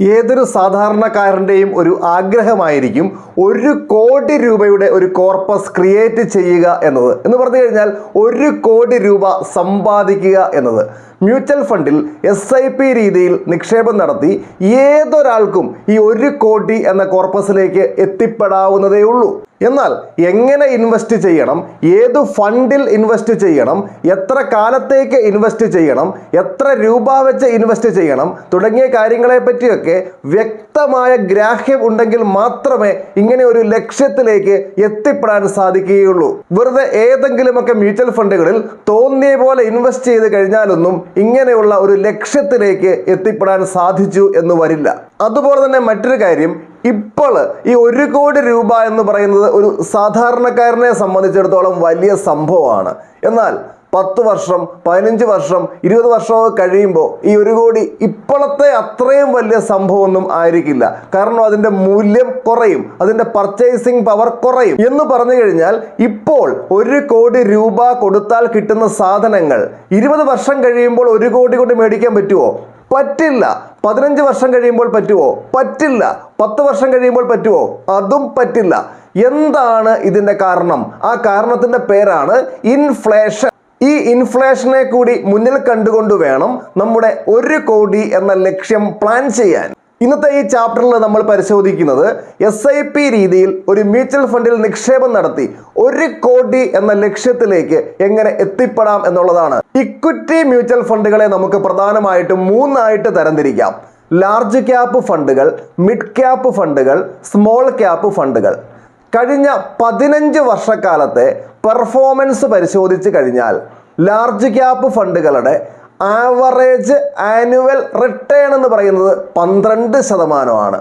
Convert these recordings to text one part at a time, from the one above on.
ഏതൊരു സാധാരണക്കാരന്റെയും ഒരു ആഗ്രഹമായിരിക്കും ഒരു കോടി രൂപയുടെ ഒരു കോർപ്പസ് ക്രിയേറ്റ് ചെയ്യുക എന്നത്. എന്ന് പറഞ്ഞു കഴിഞ്ഞാൽ ഒരു കോടി രൂപ സമ്പാദിക്കുക എന്നത്. മ്യൂച്വൽ ഫണ്ടിൽ എസ് ഐ പി രീതിയിൽ നിക്ഷേപം നടത്തി ഏതൊരാൾക്കും ഈ ഒരു കോടി എന്ന കോർപ്പസിലേക്ക് എത്തിപ്പെടാവുന്നതേ ഉള്ളൂ എന്നാൽ എങ്ങനെ ഇൻവെസ്റ്റ് ചെയ്യണം? ഏത് ഫണ്ടിൽ ഇൻവെസ്റ്റ് ചെയ്യണം? എത്ര കാലത്തേക്ക് ഇൻവെസ്റ്റ് ചെയ്യണം? എത്ര രൂപ വെച്ച് ഇൻവെസ്റ്റ് ചെയ്യണം? തുടങ്ങിയ കാര്യങ്ങളെ പറ്റിയൊക്കെ വ്യക്തമായ ഗ്രാഹ്യം ഉണ്ടെങ്കിൽ മാത്രമേ ഇങ്ങനെ ഒരു ലക്ഷ്യത്തിലേക്ക് എത്തിപ്പെടാൻ സാധിക്കുകയുള്ളൂ. വെറുതെ ഏതെങ്കിലുമൊക്കെ മ്യൂച്വൽ ഫണ്ടുകളിൽ തോന്നിയ പോലെ ഇൻവെസ്റ്റ് ചെയ്ത് കഴിഞ്ഞാലൊന്നും ഇങ്ങനെയുള്ള ഒരു ലക്ഷ്യത്തിലേക്ക് എത്തിപ്പെടാൻ സാധിച്ചു എന്ന് വരില്ല. അതുപോലെ തന്നെ മറ്റൊരു കാര്യം ഇപ്പോൾ ഈ ഒരു കോടി രൂപ എന്ന് പറയുന്നത് ഒരു സാധാരണക്കാരനെ സംബന്ധിച്ചിടത്തോളം വലിയ സംഭവമാണ്. എന്നാൽ പത്ത് വർഷം പതിനഞ്ച് വർഷം ഇരുപത് വർഷമൊക്കെ കഴിയുമ്പോൾ ഈ ഒരു കോടി ഇപ്പോഴത്തെ അത്രയും വലിയ സംഭവമൊന്നും ആയിരിക്കില്ല. കാരണം അതിന്റെ മൂല്യം കുറയും അതിന്റെ പർച്ചേസിംഗ് പവർ കുറയും. എന്ന് പറഞ്ഞു കഴിഞ്ഞാൽ ഇപ്പോൾ ഒരു കോടി രൂപ കൊടുത്താൽ കിട്ടുന്ന സാധനങ്ങൾ ഇരുപത് വർഷം കഴിയുമ്പോൾ ഒരു കോടി കൊണ്ട് മേടിക്കാൻ പറ്റുമോ പറ്റില്ല. പതിനഞ്ച് വർഷം കഴിയുമ്പോൾ പറ്റുമോ പറ്റില്ല. പത്ത് വർഷം കഴിയുമ്പോൾ പറ്റുമോ അതും പറ്റില്ല. എന്താണ് ഇതിന്റെ കാരണം? ആ കാരണത്തിന്റെ പേരാണ് ഇൻഫ്ലേഷൻ. ഈ ഇൻഫ്ലേഷനെ കൂടി മുന്നിൽ കണ്ടുകൊണ്ട് വേണം നമ്മുടെ ഒരു കോടി എന്ന ലക്ഷ്യം പ്ലാൻ ചെയ്യാൻ. ഇന്നത്തെ ഈ ചാപ്റ്ററിൽ നമ്മൾ പരിശോധിക്കുന്നത് എസ് ഐ പി രീതിയിൽ ഒരു മ്യൂച്വൽ ഫണ്ടിൽ നിക്ഷേപം നടത്തി ഒരു കോടി എന്ന ലക്ഷ്യത്തിലേക്ക് എങ്ങനെ എത്തിപ്പെടാം എന്നുള്ളതാണ്. ഇക്വിറ്റി മ്യൂച്വൽ ഫണ്ടുകളെ നമുക്ക് പ്രധാനമായിട്ടും മൂന്നായിട്ട് തരംതിരിക്കാം. ലാർജ് ക്യാപ്പ് ഫണ്ടുകൾ മിഡ് ക്യാപ്പ് ഫണ്ടുകൾ സ്മോൾ ക്യാപ്പ് ഫണ്ടുകൾ. കഴിഞ്ഞ പതിനഞ്ച് വർഷക്കാലത്തെ പെർഫോമൻസ് പരിശോധിച്ച് കഴിഞ്ഞാൽ ലാർജ് ക്യാപ്പ് ഫണ്ടുകളുടെ ആവറേജ് ആനുവൽ റിട്ടേൺ എന്ന് പറയുന്നത് പന്ത്രണ്ട് ശതമാനമാണ്.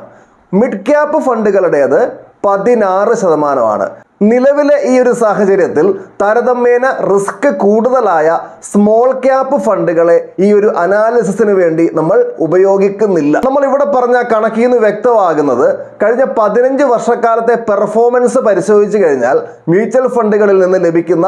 മിഡ് ക്യാപ്പ് ഫണ്ടുകളുടേത് പതിനാറ് ശതമാനമാണ്. നിലവിലെ ഈ ഒരു സാഹചര്യത്തിൽ താരതമ്യേന റിസ്ക് കൂടുതലായ സ്മോൾ ക്യാപ്പ് ഫണ്ടുകളെ ഈ ഒരു അനാലിസിസിന് വേണ്ടി നമ്മൾ ഉപയോഗിക്കുന്നില്ല. നമ്മൾ ഇവിടെ പറഞ്ഞ കണക്കിൽ നിന്ന് വ്യക്തമാകുന്നത് കഴിഞ്ഞ പതിനഞ്ച് വർഷക്കാലത്തെ പെർഫോമൻസ് പരിശോധിച്ചു കഴിഞ്ഞാൽ മ്യൂച്വൽ ഫണ്ടുകളിൽ നിന്ന് ലഭിക്കുന്ന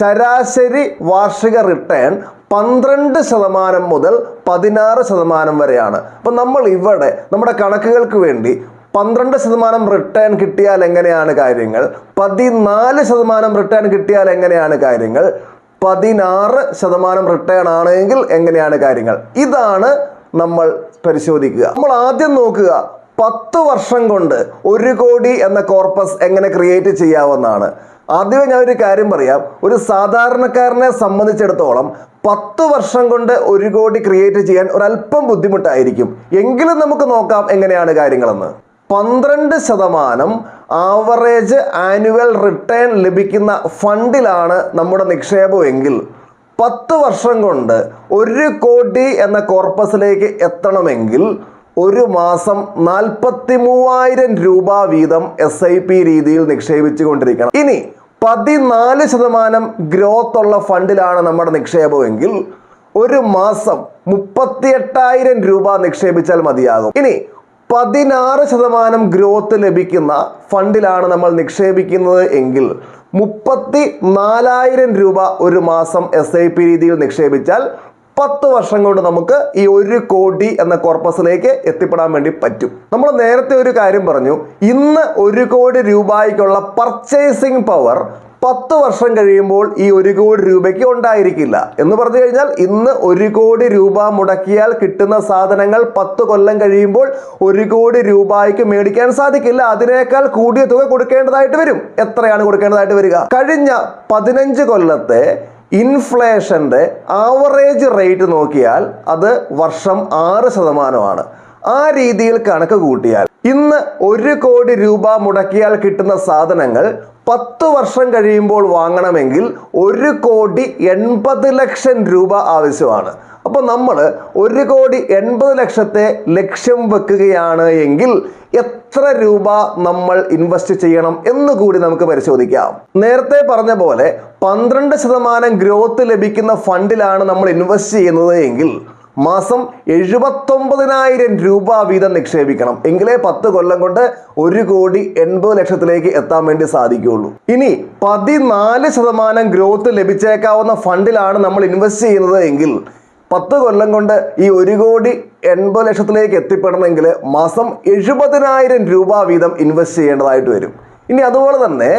ശരാശരി വാർഷിക റിട്ടേൺ പന്ത്രണ്ട് ശതമാനം മുതൽ പതിനാറ് ശതമാനം വരെയാണ്. അപ്പം നമ്മൾ ഇവിടെ നമ്മുടെ കണക്കുകൾക്ക് വേണ്ടി പന്ത്രണ്ട് ശതമാനം റിട്ടേൺ കിട്ടിയാൽ എങ്ങനെയാണ് കാര്യങ്ങൾ? പതിനാല് ശതമാനം റിട്ടേൺ കിട്ടിയാൽ എങ്ങനെയാണ് കാര്യങ്ങൾ? പതിനാറ് ശതമാനം റിട്ടേൺ ആണെങ്കിൽ എങ്ങനെയാണ് കാര്യങ്ങൾ? ഇതാണ് നമ്മൾ പരിശോധിക്കുക. നമ്മൾ ആദ്യം നോക്കുക പത്ത് വർഷം കൊണ്ട് ഒരു കോടി എന്ന കോർപ്പസ് എങ്ങനെ ക്രിയേറ്റ് ചെയ്യാവുന്നതാണ്? ആദ്യമേ ഞാൻ ഒരു കാര്യം പറയാം. ഒരു സാധാരണക്കാരനെ സംബന്ധിച്ചിടത്തോളം പത്ത് വർഷം കൊണ്ട് ഒരു കോടി ക്രിയേറ്റ് ചെയ്യാൻ ഒരല്പം ബുദ്ധിമുട്ടായിരിക്കും. എങ്കിലും നമുക്ക് നോക്കാം എങ്ങനെയാണ് കാര്യങ്ങളെന്ന്. പന്ത്രണ്ട് ശതമാനം ആവറേജ് ആനുവൽ റിട്ടേൺ ലഭിക്കുന്ന ഫണ്ടിലാണ് നമ്മുടെ നിക്ഷേപമെങ്കിൽ പത്ത് വർഷം കൊണ്ട് ഒരു കോടി എന്ന കോർപ്പസിലേക്ക് എത്തണമെങ്കിൽ ഒരു മാസം നാൽപ്പത്തി മൂവായിരം രൂപ വീതം എസ് ഐ പി രീതിയിൽ നിക്ഷേപിച്ചു കൊണ്ടിരിക്കണം ഇനി പതിനാല് ശതമാനം ഗ്രോത്ത് ഉള്ള ഫണ്ടിലാണ് നമ്മുടെ നിക്ഷേപമെങ്കിൽ ഒരു മാസം മുപ്പത്തി എട്ടായിരം രൂപ നിക്ഷേപിച്ചാൽ മതിയാകും. ഇനി പതിനാറ് ശതമാനം ഗ്രോത്ത് ലഭിക്കുന്ന ഫണ്ടിലാണ് നമ്മൾ നിക്ഷേപിക്കുന്നത് എങ്കിൽ മുപ്പത്തി നാലായിരം രൂപ ഒരു മാസം എസ് ഐ പി രീതിയിൽ നിക്ഷേപിച്ചാൽ പത്ത് വർഷം കൊണ്ട് നമുക്ക് ഈ ഒരു കോടി എന്ന കോർപ്പസിലേക്ക് എത്തിപ്പെടാൻ വേണ്ടി പറ്റും. നമ്മൾ നേരത്തെ ഒരു കാര്യം പറഞ്ഞു. ഇന്ന് ഒരു കോടി രൂപയ്ക്കുള്ള പർച്ചേസിംഗ് പവർ പത്ത് വർഷം കഴിയുമ്പോൾ ഈ ഒരു കോടി രൂപയ്ക്ക് ഉണ്ടായിരിക്കില്ല. എന്ന് പറഞ്ഞു കഴിഞ്ഞാൽ ഇന്ന് ഒരു കോടി രൂപ മുടക്കിയാൽ കിട്ടുന്ന സാധനങ്ങൾ പത്ത് കൊല്ലം കഴിയുമ്പോൾ ഒരു കോടി രൂപയ്ക്ക് മേടിക്കാൻ സാധിക്കില്ല. അതിനേക്കാൾ കൂടിയ തുക കൊടുക്കേണ്ടതായിട്ട് വരും. എത്രയാണ് കൊടുക്കേണ്ടതായിട്ട് വരിക? കഴിഞ്ഞ പതിനഞ്ച് കൊല്ലത്തെ ഇൻഫ്ലേഷന്റെ ആവറേജ് റേറ്റ് നോക്കിയാൽ അത് വർഷം ആറ് ശതമാനമാണ്. ആ രീതിയിൽ കണക്ക് കൂട്ടിയാൽ ഇന്ന് ഒരു കോടി രൂപ മുടക്കിയാൽ കിട്ടുന്ന സാധനങ്ങൾ പത്ത് വർഷം കഴിയുമ്പോൾ വാങ്ങണമെങ്കിൽ ഒരു കോടി എൺപത് ലക്ഷം രൂപ ആവശ്യമാണ്. അപ്പോൾ നമ്മൾ ഒരു കോടി എൺപത് ലക്ഷത്തെ ലക്ഷ്യം വെക്കുകയാണ് എങ്കിൽ എത്ര രൂപ നമ്മൾ ഇൻവെസ്റ്റ് ചെയ്യണം എന്ന് കൂടി നമുക്ക് പരിശോധിക്കാം. നേരത്തെ പറഞ്ഞ പോലെ പന്ത്രണ്ട് ശതമാനം ഗ്രോത്ത് ലഭിക്കുന്ന ഫണ്ടിലാണ് നമ്മൾ ഇൻവെസ്റ്റ് ചെയ്യുന്നത് എങ്കിൽ മാസം എഴുപത്തൊമ്പതിനായിരം രൂപ വീതം നിക്ഷേപിക്കണം. എങ്കിലേ പത്ത് കൊല്ലം കൊണ്ട് ഒരു കോടി എൺപത് ലക്ഷത്തിലേക്ക് എത്താൻ വേണ്ടി സാധിക്കുകയുള്ളൂ. ഇനി പതിനാല് ശതമാനം ഗ്രോത്ത് ലഭിച്ചേക്കാവുന്ന ഫണ്ടിലാണ് നമ്മൾ ഇൻവെസ്റ്റ് ചെയ്യുന്നത് എങ്കിൽ പത്ത് കൊല്ലം കൊണ്ട് ഈ ഒരു കോടി എൺപത് ലക്ഷത്തിലേക്ക് എത്തിപ്പെടണമെങ്കിൽ മാസം എഴുപതിനായിരം രൂപ വീതം ഇൻവെസ്റ്റ് ചെയ്യേണ്ടതായിട്ട് വരും. ഇനി അതുപോലെ തന്നെ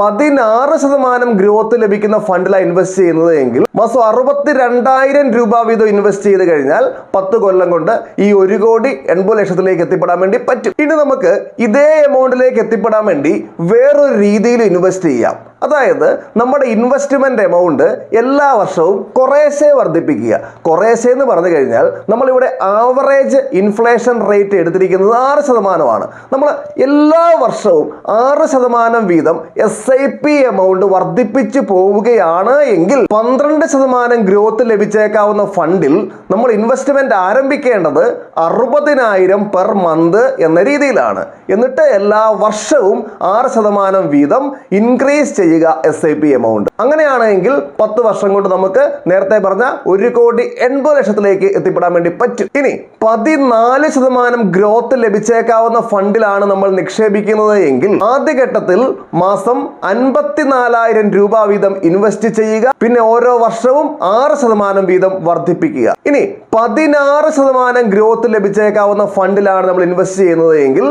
പതിനാറ് ശതമാനം ഗ്രോത്ത് ലഭിക്കുന്ന ഫണ്ടിലാണ് ഇൻവെസ്റ്റ് ചെയ്യുന്നത് എങ്കിൽ മാസം അറുപത്തി രണ്ടായിരം രൂപ വീതം ഇൻവെസ്റ്റ് ചെയ്ത് കഴിഞ്ഞാൽ പത്ത് കൊല്ലം കൊണ്ട് ഈ ഒരു കോടി എൺപത് ലക്ഷത്തിലേക്ക് എത്തിപ്പെടാൻ വേണ്ടി പറ്റും. ഇനി നമുക്ക് ഇതേ എമൗണ്ടിലേക്ക് എത്തിപ്പെടാൻ വേണ്ടി വേറൊരു രീതിയിൽ ഇൻവെസ്റ്റ് ചെയ്യാം. അതായത് നമ്മുടെ ഇൻവെസ്റ്റ്മെന്റ് എമൗണ്ട് എല്ലാ വർഷവും കുറേശ്ശെ വർദ്ധിപ്പിക്കുക. കുറേശ്ശെ എന്ന് പറഞ്ഞു കഴിഞ്ഞാൽ നമ്മളിവിടെ ആവറേജ് ഇൻഫ്ലേഷൻ റേറ്റ് എടുത്തിരിക്കുന്നത് ആറ് ശതമാനമാണ്. നമ്മൾ എല്ലാ വർഷവും ആറ് ശതമാനം വീതം എസ് ഐ പി എമൗണ്ട് വർദ്ധിപ്പിച്ചു പോവുകയാണ് എങ്കിൽ പന്ത്രണ്ട് ശതമാനം ഗ്രോത്ത് ലഭിച്ചേക്കാവുന്ന ഫണ്ടിൽ നമ്മൾ ഇൻവെസ്റ്റ്മെന്റ് ആരംഭിക്കേണ്ടത് അറുപതിനായിരം പെർ മന്ത് എന്ന രീതിയിലാണ്. എന്നിട്ട് എല്ലാ വർഷവും ആറ് ശതമാനം വീതം ഇൻക്രീസ് ചെയ്യുക എസ് ഐ പി എമൗണ്ട് അങ്ങനെയാണെങ്കിൽ പത്ത് വർഷം കൊണ്ട് നമുക്ക് നേരത്തെ പറഞ്ഞ ഒരു കോടി എൺപത് ലക്ഷത്തിലേക്ക് എത്തിപ്പെടാൻ വേണ്ടി പറ്റും. ഇനി പതിനാല് ശതമാനം ഗ്രോത്ത് ലഭിച്ചേക്കാവുന്ന ഫണ്ടിലാണ് നമ്മൾ നിക്ഷേപിക്കുന്നത് എങ്കിൽ ആദ്യഘട്ടത്തിൽ മാസം അൻപത്തിനാലായിരം രൂപ വീതം ഇൻവെസ്റ്റ് ചെയ്യുക. പിന്നെ ഓരോ വർഷവും ആറ് ശതമാനം വീതം വർദ്ധിപ്പിക്കുക. ഇനി പതിനാറ് ശതമാനം ഗ്രോത്ത് ലഭിച്ചേക്കാവുന്ന ഫണ്ടിലാണ് നമ്മൾ ഇൻവെസ്റ്റ് ചെയ്യുന്നത് എങ്കിൽ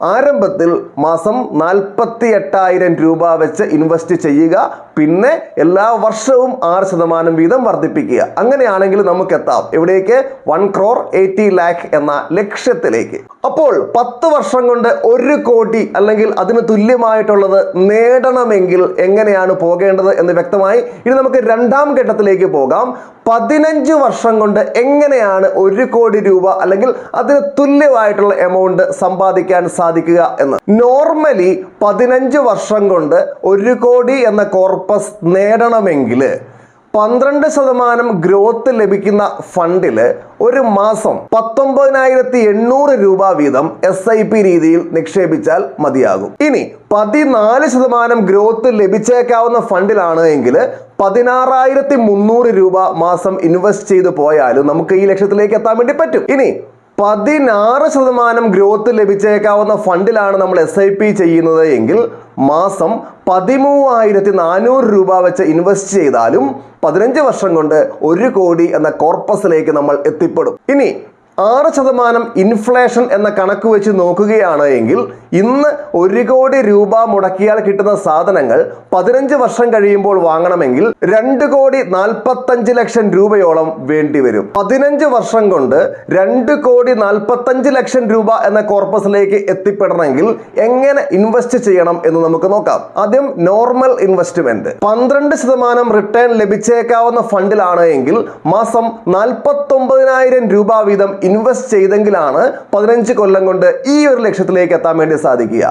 ആരംഭത്തിൽ മാസം നാൽപ്പത്തി എട്ടായിരം രൂപ വെച്ച് ഇൻവെസ്റ്റ് ചെയ്യുക. പിന്നെ എല്ലാ വർഷവും ആറ് ശതമാനം വീതം വർദ്ധിപ്പിക്കുക. അങ്ങനെയാണെങ്കിൽ നമുക്ക് എത്താം എവിടേക്ക്? വൺ ക്രോർ എയ്റ്റി ലാക്ക് എന്ന ലക്ഷ്യത്തിലേക്ക്. അപ്പോൾ പത്ത് വർഷം കൊണ്ട് ഒരു കോടി അല്ലെങ്കിൽ അതിന് തുല്യമായിട്ടുള്ളത് നേടണമെങ്കിൽ എങ്ങനെയാണ് പോകേണ്ടത് എന്ന് വ്യക്തമായി ഇനി നമുക്ക് രണ്ടാം ഘട്ടത്തിലേക്ക് പോകാം. പതിനഞ്ച് വർഷം കൊണ്ട് എങ്ങനെയാണ് ഒരു കോടി രൂപ അല്ലെങ്കിൽ അതിന് തുല്യമായിട്ടുള്ള എമൗണ്ട് സമ്പാദിക്കാൻ സാധിക്കുക എന്ന്. നോർമലി പതിനഞ്ച് വർഷം കൊണ്ട് ഒരു കോടി എന്ന കോർപ്പസ് നേടണമെങ്കിൽ പന്ത്രണ്ട് ശതമാനം ഗ്രോത്ത് ലഭിക്കുന്ന ഫണ്ടിൽ ഒരു മാസം പത്തൊമ്പതിനായിരത്തി എണ്ണൂറ് രൂപ വീതം എസ് ഐ പി രീതിയിൽ നിക്ഷേപിച്ചാൽ മതിയാകും. ഇനി പതിനാല് ശതമാനം ഗ്രോത്ത് ലഭിച്ചേക്കാവുന്ന ഫണ്ടിലാണ് എങ്കിൽ പതിനാറായിരത്തി മുന്നൂറ് രൂപ മാസം ഇൻവെസ്റ്റ് ചെയ്തു പോയാലും നമുക്ക് ഈ ലക്ഷ്യത്തിലേക്ക് എത്താൻ വേണ്ടി പറ്റും. ഇനി പതിനാറ് ശതമാനം ഗ്രോത്ത് ലഭിച്ചേക്കാവുന്ന ഫണ്ടിലാണ് നമ്മൾ എസ് ഐ പി ചെയ്യുന്നത് എങ്കിൽ മാസം പതിമൂവായിരത്തി നാനൂറ് രൂപ വെച്ച് ഇൻവെസ്റ്റ് ചെയ്താലും പതിനഞ്ച് വർഷം കൊണ്ട് ഒരു കോടി എന്ന കോർപ്പസിലേക്ക് നമ്മൾ എത്തിപ്പെടും. ഇനി ആറ് ശതമാനം ഇൻഫ്ലേഷൻ എന്ന കണക്ക് വെച്ച് നോക്കുകയാണ് എങ്കിൽ ഇന്ന് ഒരു കോടി രൂപ മുടക്കിയാൽ കിട്ടുന്ന സാധനങ്ങൾ പതിനഞ്ച് വർഷം കഴിയുമ്പോൾ വാങ്ങണമെങ്കിൽ രണ്ട് കോടി നാൽപ്പത്തഞ്ച് ലക്ഷം രൂപയോളം വേണ്ടി വരും. പതിനഞ്ച് വർഷം കൊണ്ട് രണ്ട് കോടി നാൽപ്പത്തഞ്ച് ലക്ഷം രൂപ എന്ന കോർപ്പസിലേക്ക് എത്തിപ്പെടണമെങ്കിൽ എങ്ങനെ ഇൻവെസ്റ്റ് ചെയ്യണം എന്ന് നമുക്ക് നോക്കാം. ആദ്യം നോർമൽ ഇൻവെസ്റ്റ്മെന്റ് പന്ത്രണ്ട് ശതമാനം റിട്ടേൺ ലഭിച്ചേക്കാവുന്ന ഫണ്ടിലാണ് എങ്കിൽ മാസം നാൽപ്പത്തൊമ്പതിനായിരം രൂപ വീതം ഇൻവെസ്റ്റ് ചെയ്തെങ്കിലാണ് പതിനഞ്ച് കൊല്ലം കൊണ്ട് ഈ ഒരു ലക്ഷ്യത്തിലേക്ക് എത്താൻ വേണ്ടി സാധിക്കുക.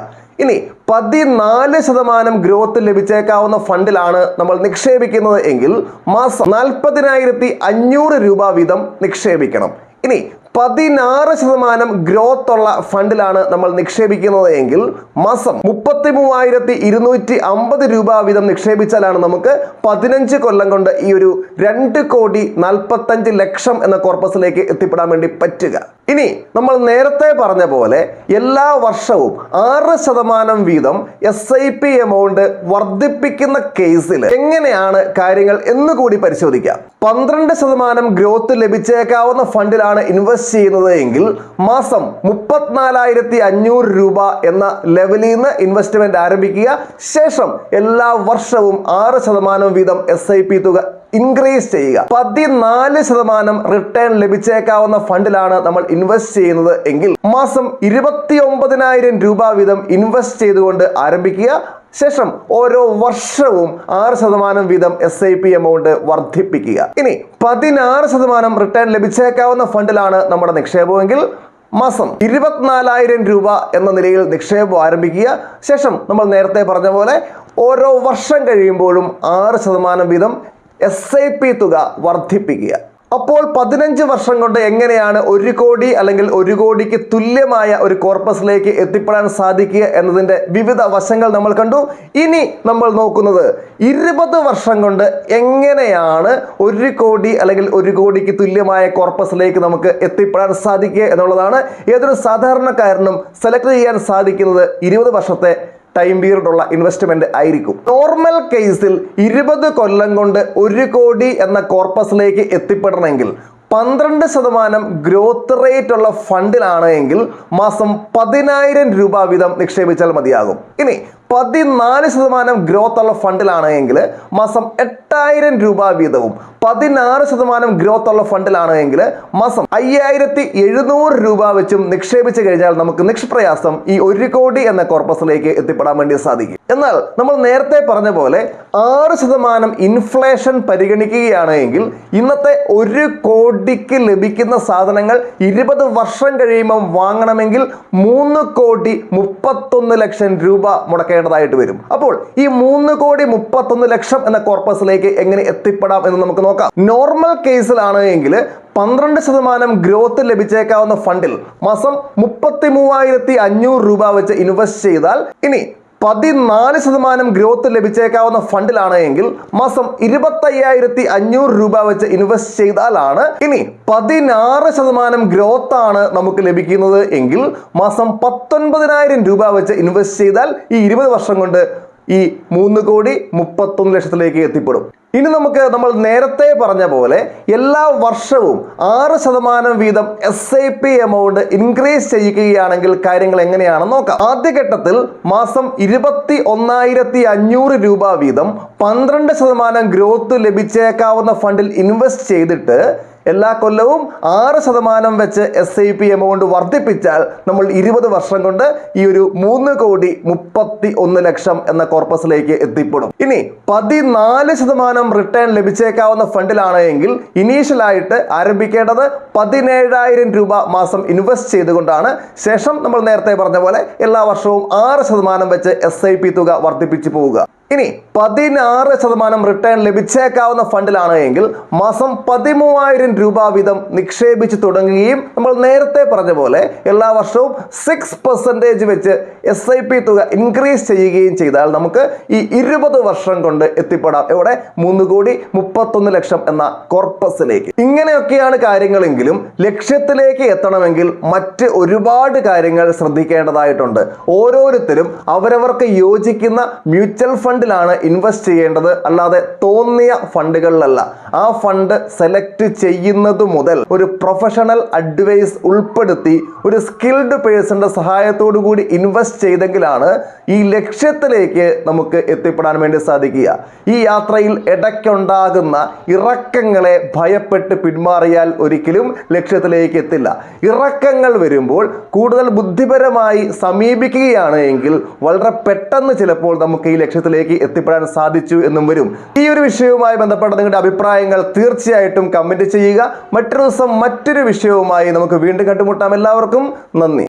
ഇനി പതിനാല് ശതമാനം ഗ്രോത്ത് ലഭിച്ചേക്കാവുന്ന ഫണ്ടിലാണ് നമ്മൾ നിക്ഷേപിക്കുന്നത് എങ്കിൽ മാസം നാൽപ്പതിനായിരത്തി അഞ്ഞൂറ് രൂപ വീതം നിക്ഷേപിക്കണം. ഇനി പതിനാറ് ശതമാനം ഗ്രോത്ത് ഉള്ള ഫണ്ടിലാണ് നമ്മൾ നിക്ഷേപിക്കുന്നത് എങ്കിൽ മാസം മുപ്പത്തി മൂവായിരത്തി ഇരുന്നൂറ്റി അമ്പത് രൂപ വീതം നിക്ഷേപിച്ചാലാണ് നമുക്ക് പതിനഞ്ച് കൊല്ലം കൊണ്ട് ഈ ഒരു രണ്ട് കോടി നാൽപ്പത്തഞ്ച് ലക്ഷം എന്ന കോർപ്പസിലേക്ക് എത്തിപ്പെടാൻ വേണ്ടി പറ്റുക. ഇനി നമ്മൾ നേരത്തെ പറഞ്ഞ പോലെ എല്ലാ വർഷവും ആറ് ശതമാനം വീതം എസ് ഐ പി എമൗണ്ട് വർദ്ധിപ്പിക്കുന്ന കേസിൽ എങ്ങനെയാണ് കാര്യങ്ങൾ എന്ന് കൂടി പരിശോധിക്കാം. പന്ത്രണ്ട് ശതമാനം ഗ്രോത്ത് ലഭിച്ചേക്കാവുന്ന ഫണ്ടിലാണ് ഇൻവെസ്റ്റ് ചെയ്യുന്നത് എങ്കിൽ മാസം മുപ്പത്തിനാലായിരത്തി അഞ്ഞൂറ് രൂപ എന്ന ലെവലിൽ നിന്ന് ഇൻവെസ്റ്റ്മെന്റ് ആരംഭിക്കുക. ശേഷം എല്ലാ വർഷവും ആറ് ശതമാനം വീതം എസ് ഐ പി തുക ഇൻക്രീസ് ചെയ്യുക. പതിനാല് ശതമാനം റിട്ടേൺ ലഭിച്ചേക്കാവുന്ന ഫണ്ടിലാണ് നമ്മൾ ഇൻവെസ്റ്റ് ചെയ്യുന്നത് എങ്കിൽ മാസം ഇരുപത്തി ഒമ്പതിനായിരം രൂപ വീതം ഇൻവെസ്റ്റ് ചെയ്തുകൊണ്ട് ആരംഭിക്കുക. ശേഷം ഓരോ വർഷവും ആറ് ശതമാനം വീതം എസ് ഐ പി എമൗണ്ട് വർദ്ധിപ്പിക്കുക. ഇനി പതിനാറ് ശതമാനം റിട്ടേൺ ലഭിച്ചേക്കാവുന്ന ഫണ്ടിലാണ് നമ്മുടെ നിക്ഷേപമെങ്കിൽ മാസം ഇരുപത്തിനാലായിരം രൂപ എന്ന നിലയിൽ നിക്ഷേപം ആരംഭിക്കുക. ശേഷം നമ്മൾ നേരത്തെ പറഞ്ഞ പോലെ ഓരോ വർഷം കഴിയുമ്പോഴും ആറ് ശതമാനം വീതം എസ് ഐ പി തുക വർദ്ധിപ്പിക്കുക. അപ്പോൾ പതിനഞ്ച് വർഷം കൊണ്ട് എങ്ങനെയാണ് ഒരു കോടി അല്ലെങ്കിൽ ഒരു കോടിക്ക് തുല്യമായ ഒരു കോർപ്പസിലേക്ക് എത്തിപ്പെടാൻ സാധിക്കുക എന്നതിന്റെ വിവിധ വശങ്ങൾ നമ്മൾ കണ്ടു. ഇനി നമ്മൾ നോക്കുന്നത് ഇരുപത് വർഷം കൊണ്ട് എങ്ങനെയാണ് ഒരു കോടി അല്ലെങ്കിൽ ഒരു കോടിക്ക് തുല്യമായ കോർപ്പസിലേക്ക് നമുക്ക് എത്തിപ്പെടാൻ സാധിക്കുക എന്നുള്ളതാണ്. ഏതൊരു സാധാരണക്കാരനും സെലക്ട് ചെയ്യാൻ സാധിക്കുന്നത് ഇരുപത് വർഷത്തെ ടൈം പീരീഡ് ഉള്ള ഇൻവെസ്റ്റ്മെന്റ് ആയിരിക്കും. നോർമൽ കേസിൽ ഇരുപത് കൊല്ലം കൊണ്ട് ഒരു കോടി എന്ന കോർപ്പസിലേക്ക് എത്തിപ്പെടണമെങ്കിൽ പന്ത്രണ്ട് ശതമാനം ഗ്രോത്ത് റേറ്റ് ഉള്ള ഫണ്ടിലാണ് എങ്കിൽ മാസം പതിനായിരം രൂപ വീതം നിക്ഷേപിച്ചാൽ മതിയാകും. ഇനി പതിനാല് ശതമാനം ഗ്രോത്ത് ഉള്ള ഫണ്ടിലാണ് എങ്കിൽ മാസം എട്ടായിരം രൂപ വീതവും. പതിനാറ് ശതമാനം ഗ്രോത്ത് ഉള്ള ഫണ്ടിലാണ് എങ്കിൽ മാസം അയ്യായിരത്തി എഴുന്നൂറ് രൂപ വെച്ചും നിക്ഷേപിച്ചു കഴിഞ്ഞാൽ നമുക്ക് നിഷ്പ്രയാസം ഈ ഒരു കോടി എന്ന കോർപ്പസിലേക്ക് എത്തിപ്പെടാൻ വേണ്ടി സാധിക്കും. എന്നാൽ നമ്മൾ നേരത്തെ പറഞ്ഞ പോലെ ആറ് ശതമാനം ഇൻഫ്ലേഷൻ പരിഗണിക്കുകയാണ് എങ്കിൽ ഇന്നത്തെ ഒരു കോടിക്ക് ലഭിക്കുന്ന സാധനങ്ങൾ ഇരുപത് വർഷം കഴിയുമ്പം വാങ്ങണമെങ്കിൽ മൂന്ന് കോടി മുപ്പത്തൊന്ന് ലക്ഷം രൂപ മുടക്കേണ്ടതായിട്ട് വരും. അപ്പോൾ ഈ മൂന്ന് കോടി മുപ്പത്തൊന്ന് ലക്ഷം എന്ന കോർപ്പസിലേക്ക് എങ്ങനെ എത്തിപ്പെടാം എന്ന് നമുക്ക് നോക്കാം. നോർമൽ കേസിലാണ് എങ്കിൽ പന്ത്രണ്ട് ശതമാനം ഗ്രോത്ത് ലഭിച്ചേക്കാവുന്ന ഫണ്ടിൽ മാസം മുപ്പത്തി മൂവായിരത്തി അഞ്ഞൂറ് രൂപ വെച്ച് ഇൻവെസ്റ്റ് ചെയ്താൽ ഇനി പതിനാല് ശതമാനം ഗ്രോത്ത് ലഭിച്ചേക്കാവുന്ന ഫണ്ടിലാണ് എങ്കിൽ മാസം ഇരുപത്തയ്യായിരത്തി അഞ്ഞൂറ് രൂപ വെച്ച് ഇൻവെസ്റ്റ് ചെയ്താലാണ് ഇനി പതിനാറ് ശതമാനം ഗ്രോത്ത് ആണ് നമുക്ക് ലഭിക്കുന്നത് എങ്കിൽ മാസം പത്തൊൻപതിനായിരം രൂപ വെച്ച് ഇൻവെസ്റ്റ് ചെയ്താൽ ഈ ഇരുപത് വർഷം കൊണ്ട് ഈ മൂന്ന് കോടി മുപ്പത്തൊന്ന് ലക്ഷത്തിലേക്ക് എത്തിപ്പെടും. ഇനി നമുക്ക് നമ്മൾ നേരത്തെ പറഞ്ഞ പോലെ എല്ലാ വർഷവും ആറ് ശതമാനം വീതം S I P amount increase ചെയ്യുകയാണെങ്കിൽ കാര്യങ്ങൾ എങ്ങനെയാണെന്ന് നോക്കാം. ആദ്യഘട്ടത്തിൽ മാസം ഇരുപത്തി ഒന്നായിരത്തി അഞ്ഞൂറ് രൂപ വീതം പന്ത്രണ്ട് ശതമാനം ഗ്രോത്ത് ലഭിച്ചേക്കാവുന്ന ഫണ്ടിൽ ഇൻവെസ്റ്റ് ചെയ്തിട്ട് എല്ലാ കൊല്ലവും ആറ് ശതമാനം വെച്ച് എസ് ഐ പി എമൗണ്ട് വർദ്ധിപ്പിച്ചാൽ നമ്മൾ ഇരുപത് വർഷം കൊണ്ട് ഈ ഒരു മൂന്ന് കോടി മുപ്പത്തി ഒന്ന് ലക്ഷം എന്ന കോർപ്പസിലേക്ക് എത്തിപ്പെടും. ഇനി പതിനാല് ശതമാനം റിട്ടേൺ ലഭിച്ചേക്കാവുന്ന ഫണ്ടിലാണ് എങ്കിൽ ഇനീഷ്യലായിട്ട് ആരംഭിക്കേണ്ടത് പതിനേഴായിരം രൂപ മാസം ഇൻവെസ്റ്റ് ചെയ്തുകൊണ്ടാണ്. ശേഷം നമ്മൾ നേരത്തെ പറഞ്ഞ പോലെ എല്ലാ വർഷവും ആറ് ശതമാനം വെച്ച് എസ് തുക വർദ്ധിപ്പിച്ചു പോവുക. ഇനി പതിനാറ് ശതമാനം റിട്ടേൺ ലഭിച്ചേക്കാവുന്ന ഫണ്ടിലാണ് എങ്കിൽ മാസം പതിമൂവായിരം രൂപ വീതം നിക്ഷേപിച്ച് തുടങ്ങുകയും നമ്മൾ നേരത്തെ പറഞ്ഞ പോലെ എല്ലാ വർഷവും സിക്സ് പെർസെന്റേജ് വെച്ച് എസ് ഐ പി തുക ഇൻക്രീസ് ചെയ്യുകയും ചെയ്താൽ നമുക്ക് ഈ ഇരുപത് വർഷം കൊണ്ട് എത്തിപ്പെടാം. എവിടെ മൂന്ന് കോടി മുപ്പത്തൊന്ന് ലക്ഷം എന്ന കോർപ്പസിലേക്ക് ഇങ്ങനെയൊക്കെയാണ് കാര്യങ്ങളെങ്കിലും ലക്ഷ്യത്തിലേക്ക് എത്തണമെങ്കിൽ മറ്റ് ഒരുപാട് കാര്യങ്ങൾ ശ്രദ്ധിക്കേണ്ടതായിട്ടുണ്ട്. ഓരോരുത്തരും അവരവർക്ക് യോജിക്കുന്ന മ്യൂച്വൽ ഫണ്ടിലാണ് ഇൻവെസ്റ്റ് ചെയ്യേണ്ടത്. അല്ലാതെ തോന്നിയ ഫണ്ടുകളിലല്ല. ആ ഫണ്ട് സെലക്ട് ചെയ്യുന്നത് മുതൽ ഒരു പ്രൊഫഷണൽ അഡ്വൈസ് ഉൾപ്പെടുത്തി ഒരു സ്കിൽഡ് പേഴ്സന്റെ സഹായത്തോടു കൂടി ഇൻവെസ്റ്റ് ചെയ്തെങ്കിലാണ് ഈ ലക്ഷ്യത്തിലേക്ക് നമുക്ക് എത്തിപ്പെടാൻ വേണ്ടി സാധിക്കുക. ഈ യാത്രയിൽ ഇടയ്ക്കുണ്ടാകുന്ന ഇറക്കങ്ങളെ ഭയപ്പെട്ട് പിന്മാറിയാൽ ഒരിക്കലും ലക്ഷ്യത്തിലേക്ക് എത്തില്ല. ഇറക്കങ്ങൾ വരുമ്പോൾ കൂടുതൽ ബുദ്ധിപരമായി സമീപിക്കുകയാണ് എങ്കിൽ വളരെ പെട്ടെന്ന് ചിലപ്പോൾ നമുക്ക് ഈ ലക്ഷ്യത്തിലേക്ക് എത്തിപ്പെടാൻ സാധിച്ചു എന്നും വരും. ഈ ഒരു വിഷയവുമായി ബന്ധപ്പെട്ട നിങ്ങളുടെ അഭിപ്രായങ്ങൾ തീർച്ചയായിട്ടും കമന്റ് ചെയ്യുക. മറ്റൊരു ദിവസം മറ്റൊരു വിഷയവുമായി നമുക്ക് വീണ്ടും കണ്ടുമുട്ടാം. എല്ലാവർക്കും നന്ദി.